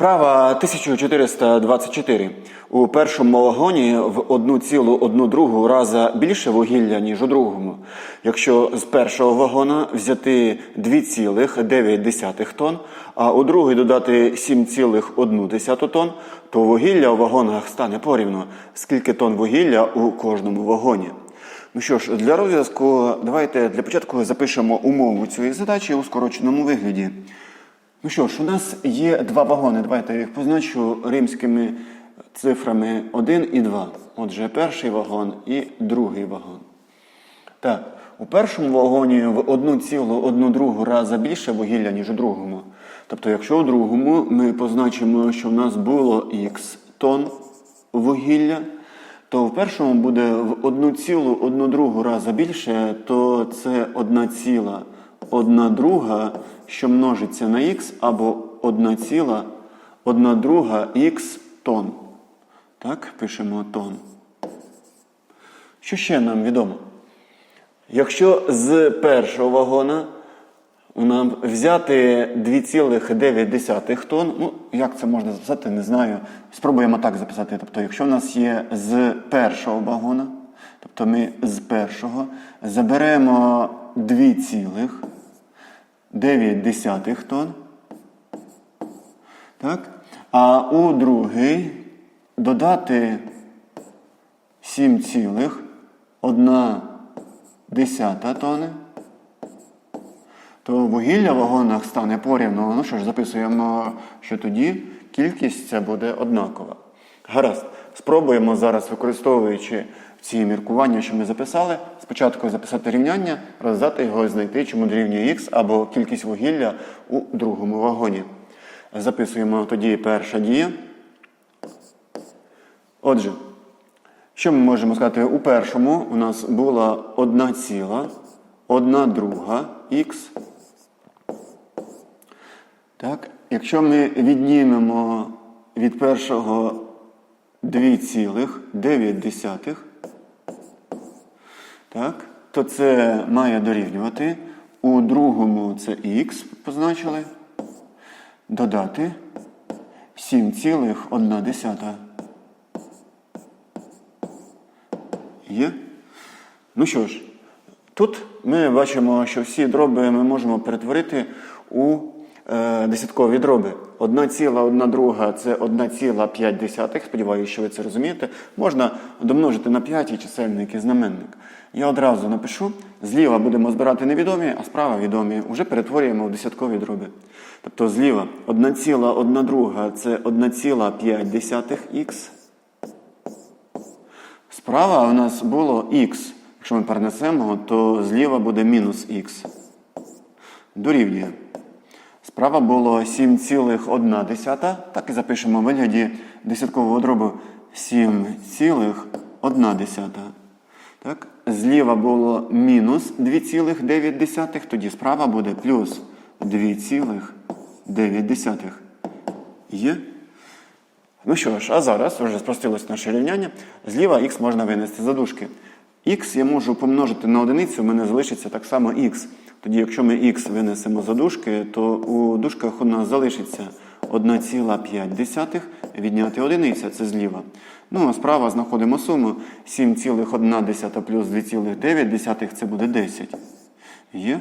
Вправа 1424. У першому вагоні в 1,1 раза більше вугілля, ніж у другому. Якщо з першого вагона взяти 2,9 тонн, а у другий додати 7,1 тонн, то вугілля у вагонах стане порівну. Скільки тонн вугілля у кожному вагоні? Ну що ж, для розв'язку давайте для початку запишемо умову цієї задачі у скороченому вигляді. Ну що ж, у нас є два вагони. Давайте я їх позначу римськими цифрами 1 і 2. Отже, перший вагон і другий вагон. Так, у першому вагоні в 1,1 раза більше вугілля, ніж у другому. Тобто, якщо у другому ми позначимо, що в нас було х тонн вугілля, то в першому буде в 1,1 раза більше, то це 1,1 друга, що множиться на х, або 1,1 друга х тонн. Так, пишемо тонн. Що ще нам відомо? Якщо з першого вагона нам взяти 2,9 тонн, ну, як це можна записати, не знаю. Спробуємо так записати. Тобто, якщо в нас є з першого вагона, тобто ми з першого заберемо 2,9 тонн, так? а у другий додати 7,1 тонни, то вугілля в вагонах стане порівну. Ну що ж, записуємо, що тоді кількість ця буде однакова. Гаразд, спробуємо зараз, використовуючи ці міркування, що ми записали, спочатку записати рівняння, роздати його і знайти, чому дорівнює х або кількість вугілля у другому вагоні. Записуємо тоді перша дія. Отже, що ми можемо сказати? У першому у нас була одна ціла, одна друга х. Так, якщо ми віднімемо від першого 2,9, так, то це має дорівнювати. У другому це х позначили. Додати 7,1. Є? Ну що ж, тут ми бачимо, що всі дроби ми можемо перетворити у десяткові дроби. Одна ціла, одна друга це 1,5. Сподіваюся, що ви це розумієте. Можна домножити на 5 і чисельник і знаменник. Я одразу напишу, зліва будемо збирати невідомі, а справа відомі. Уже перетворюємо в десяткові дроби. Тобто зліва 1,1 друга це 1,5х. Справа у нас було х. Якщо ми перенесемо, то зліва буде мінус х. Дорівнює. Справа було 7,1. Так і запишемо в вигляді десяткового дробу 7,1. Так? Зліва було мінус 2,9, тоді справа буде плюс 2,9. Є? Ну що ж, а зараз вже спростилось наше рівняння. Зліва х можна винести за дужки. Х я можу помножити на одиницю, в мене залишиться так само х. Тоді, якщо ми х винесемо за дужки, то у дужках у нас залишиться 1,5 відняти одиниця, це зліва. Ну, а справа знаходимо суму 7,1 плюс 2,9 це буде 10. Є?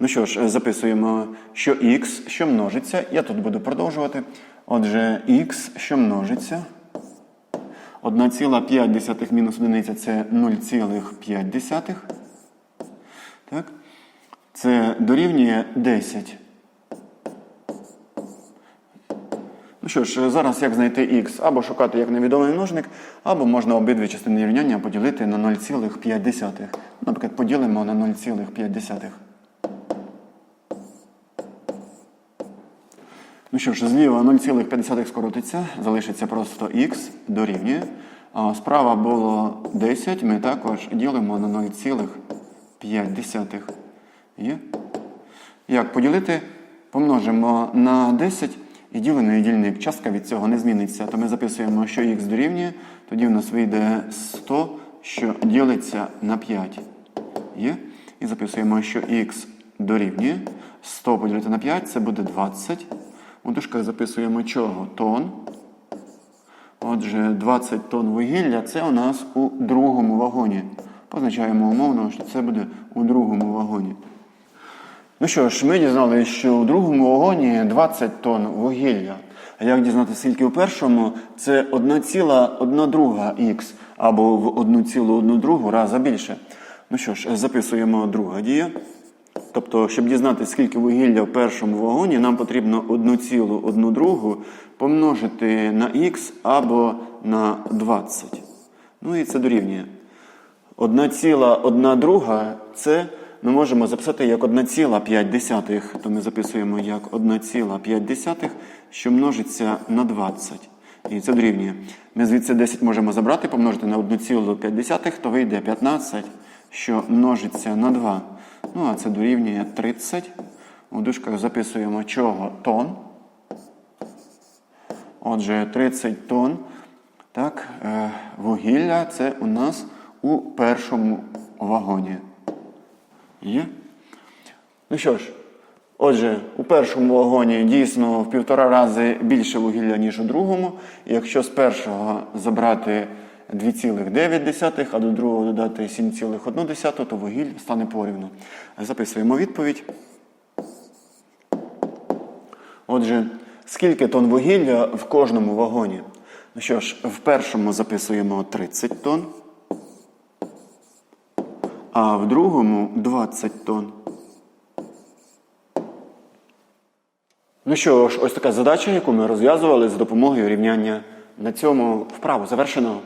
Ну що ж, записуємо, що х, що множиться. Я тут буду продовжувати. Отже, х, що множиться. 1,5 мінус 1 це 0,5. Так? Це дорівнює 10. Ну що ж, зараз як знайти х? Або шукати як невідомий множник, або можна обидві частини рівняння поділити на 0,5. Наприклад, поділимо на 0,5. Ну що ж, зліва 0,5 скоротиться, залишиться просто х дорівнює. А справа було 10, ми також ділимо на 0,5. Є? Як поділити? Помножимо на 10 і ділений дільник. Частка від цього не зміниться. То ми записуємо, що х дорівнює, тоді в нас вийде 100, що ділиться на 5. Є? І записуємо, що х дорівнює 100 поділити на 5, це буде 20. У дужках записуємо чого? Тон. Отже, 20 тонн вугілля це у нас у другому вагоні. Позначаємо умовно, що це буде у другому вагоні. Ну що ж, ми дізналися, що у другому вагоні 20 тонн вугілля. А як дізнатися, скільки у першому? Це 1,1 друга х або в 1,1 другу раза більше. Ну що ж, записуємо друга дія. Тобто, щоб дізнатися, скільки вугілля в першому вагоні, нам потрібно 1,1 другу помножити на х або на 20. Ну і це дорівнює. 1,1 друга це ми можемо записати як 1,5, то ми записуємо як 1,5, що множиться на 20. І це дорівнює. Ми звідси 10 можемо забрати, помножити на 1,5, то вийде 15, що множиться на 2. Ну, а це дорівнює 30. У дужках записуємо чого? Тон. Отже, 30 тонн. Так, е, вугілля це у нас у першому вагоні. Є? Ну що ж, отже, у першому вагоні дійсно в півтора рази більше вугілля, ніж у другому. І якщо з першого забрати 2,9, а до другого додати 7,1, то вугілля стане порівну. Записуємо відповідь. Отже, скільки тонн вугілля в кожному вагоні? Ну що ж, в першому записуємо 30 тонн, а в другому 20 тонн. Ну що ж, ось така задача, яку ми розв'язували за допомогою рівняння. На цьому вправу завершено.